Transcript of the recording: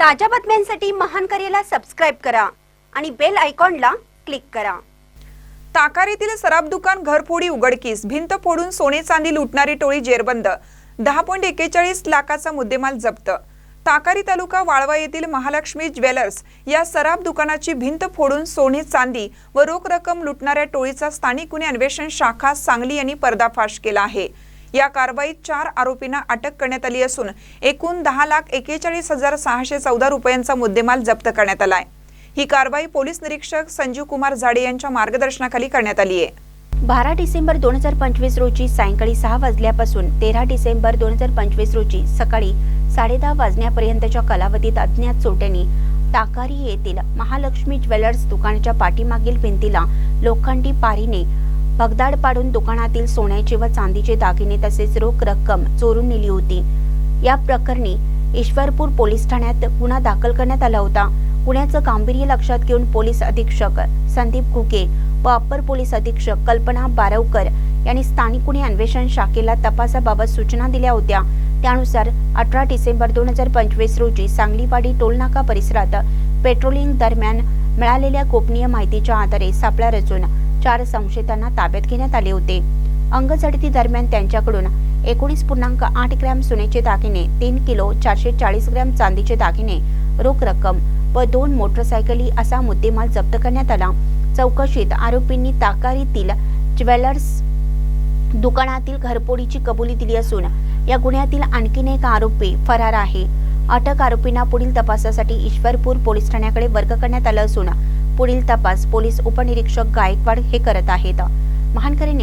ताज्या बातम्यांसाठी महान करेला सबस्क्राईब करा आणि बेल आयकॉनला क्लिक करा. ताकारीतील सराब दुकान घरफोडी उघडकीस भिंत फोडून सोने चांदी लुटणारी टोळी जेरबंद दहा पॉईंट एकेचाळीस लाखाचा मुद्देमाल जप्त. ताकारी तालुका वाळवा येथील महालक्ष्मी ज्वेलर्स या सराब दुकानाची भिंत फोडून सोने चांदी व रोख रक्कम लुटणाऱ्या टोळीचा स्थानिक गुन्हे अन्वेषण शाखा सांगली यांनी पर्दाफाश केला आहे. या कारवाईत चार आरोपींना अटक करण्यात आली असून एकूण दहा लाख एकेचाळीस हजार सहाशे चौदा रुपयांचा मुद्देमाल जप्त करण्यात आलाय. ही कारवाई पोलीस निरीक्षक संजीव कुमार झाडे यांच्या मार्गदर्शनाखाली करण्यात आली आहे. बारा डिसेंबर दोन हजार पंचवीस रोजी सायंकाळी सहा वाजल्यापासून तेरा डिसेंबर दोन हजार पंचवीस रोजी सकाळी साडेदहा वाजण्यापर्यंतच्या कालावधीत अज्ञात चोट्यांनी टाकारी येथील महालक्ष्मी ज्वेलर्स दुकानाच्या पाठीमागील भिंतीला लोखंडी पारीने भगदाड पाडून दुकानातील सोन्याचे व चांदीचे दागिने तसेच रोख रक्कम चोरून नेली होती. या प्रकरणी ईश्वरपूर पोलीस ठाण्यात गुन्हा दाखल करण्यात आला होता. गुन्ह्याचं गांभीर्य लक्षात घेऊन पोलीस अधीक्षक संदीप घुके व अप्पर पोलीस अधीक्षक कल्पना बारवकर यांनी स्थानिक गुन्हे अन्वेषण शाखेला तपासाबाबत सूचना दिल्या होत्या. त्यानुसार अठरा डिसेंबर दोन हजार पंचवीस रोजी सांगलीवाडी टोलनाका परिसरात पेट्रोलिंग दरम्यान मिळालेल्या गोपनीय माहितीच्या आधारे सापळा रचून चार संशयितांना ताब्यात घेण्यात आले होते. अंगझडती दरम्यान त्यांच्याकडून एकोणीस पूर्णांक आठ ग्रॅम सोन्याचे दागिने तीन किलो चारशे चाळीस ग्रॅम चांदीचे दागिने रोख रक्कम व दोन मोटरसायकली असा मुद्देमाल जप्त करण्यात आला. चौकशीत आरोपींनी ताकारीतील ज्वेलर्स दुकानातील घरपोडीची कबुली दिली असून या गुन्ह्यातील आणखीन एक आरोपी फरार आहे. अटक आरोपींना पुढील तपासासाठी ईश्वरपूर पोलीस ठाण्याकडे वर्ग करण्यात आलं असून पुढील तपास पोलीस उपनिरीक्षक गायकवाड हे करत आहेत. महानकरी